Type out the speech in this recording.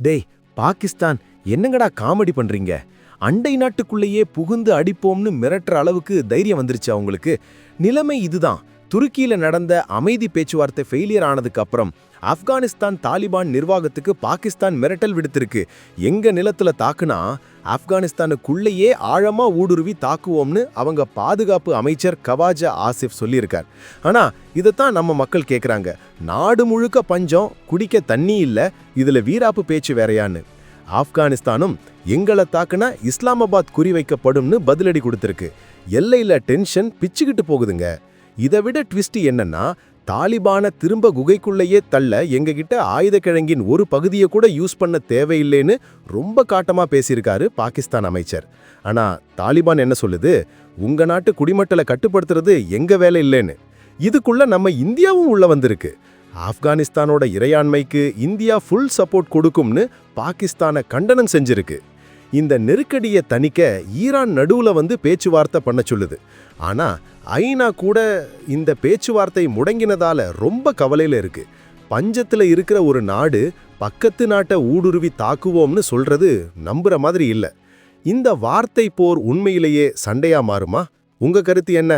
டேய் பாகிஸ்தான் என்னங்கடா காமெடி பண்றீங்க? அண்டை நாட்டுக்குள்ளேயே புகுந்து அடிப்போம்னு மிரட்டுற அளவுக்கு தைரியம் வந்துருச்சு அவங்களுக்கு நிலைமை இதுதான். துருக்கியில் நடந்த அமைதி பேச்சுவார்த்தை ஃபெயிலியர் ஆனதுக்கு அப்புறம் ஆப்கானிஸ்தான் தாலிபான் நிர்வாகத்துக்கு பாகிஸ்தான் மிரட்டல் விடுத்திருக்கு. எங்க நிலத்துல தாக்குனா ஆப்கானிஸ்தானுக்குள்ளேயே ஆழமா ஊடுருவி தாக்குவோம்னு அவங்க பாதுகாப்பு அமைச்சர் கவாஜா ஆசிஃப் சொல்லியிருக்கார். ஆனா இதைத்தான் நம்ம மக்கள் கேட்குறாங்க நாடு முழுக்க பஞ்சம் குடிக்க தண்ணி இல்லை இதுல வீராப்பு பேச்சு வேறையான்னு. ஆப்கானிஸ்தானும் எங்களை தாக்குனா இஸ்லாமாபாத் குறிவைக்கப்படும்னு பதிலடி கொடுத்திருக்கு. எல்லையில டென்ஷன் பிச்சுக்கிட்டு போகுதுங்க. இதை விட ட்விஸ்ட் என்னன்னா தாலிபான திரும்ப குகைக்குள்ளேயே தள்ள எங்ககிட்ட ஆயுத கிழங்கின் ஒரு பகுதியை கூட யூஸ் பண்ண தேவையில்லைன்னு ரொம்ப காட்டமாக பேசியிருக்காரு பாகிஸ்தான் அமைச்சர். ஆனா தாலிபான் என்ன சொல்லுது? உங்கள் நாட்டு குடிமட்டலை கட்டுப்படுத்துறது எங்க வேலை இல்லைன்னு. இதுக்குள்ள நம்ம இந்தியாவும் உள்ள வந்திருக்கு. ஆப்கானிஸ்தானோட இறையாண்மைக்கு இந்தியா ஃபுல் சப்போர்ட் கொடுக்கும்னு பாகிஸ்தானை கண்டனம் செஞ்சிருக்கு. இந்த நெருக்கடியை தணிக்க ஈரான் நடுவில் வந்து பேச்சுவார்த்தை பண்ண சொல்லுது. ஆனால் ஐநா கூட இந்த பேச்சுவார்த்தை முடங்கினதால ரொம்ப கவலையில் இருக்குது பஞ்சத்தில் இருக்கிற ஒரு நாடு பக்கத்து நாட்டை ஊடுருவி தாக்குவோம்னு சொல்கிறது நம்புகிற மாதிரி இல்லை. இந்த வார்த்தை போர் உண்மையிலேயே சண்டையாக மாறுமா? உங்கள் கருத்து என்ன?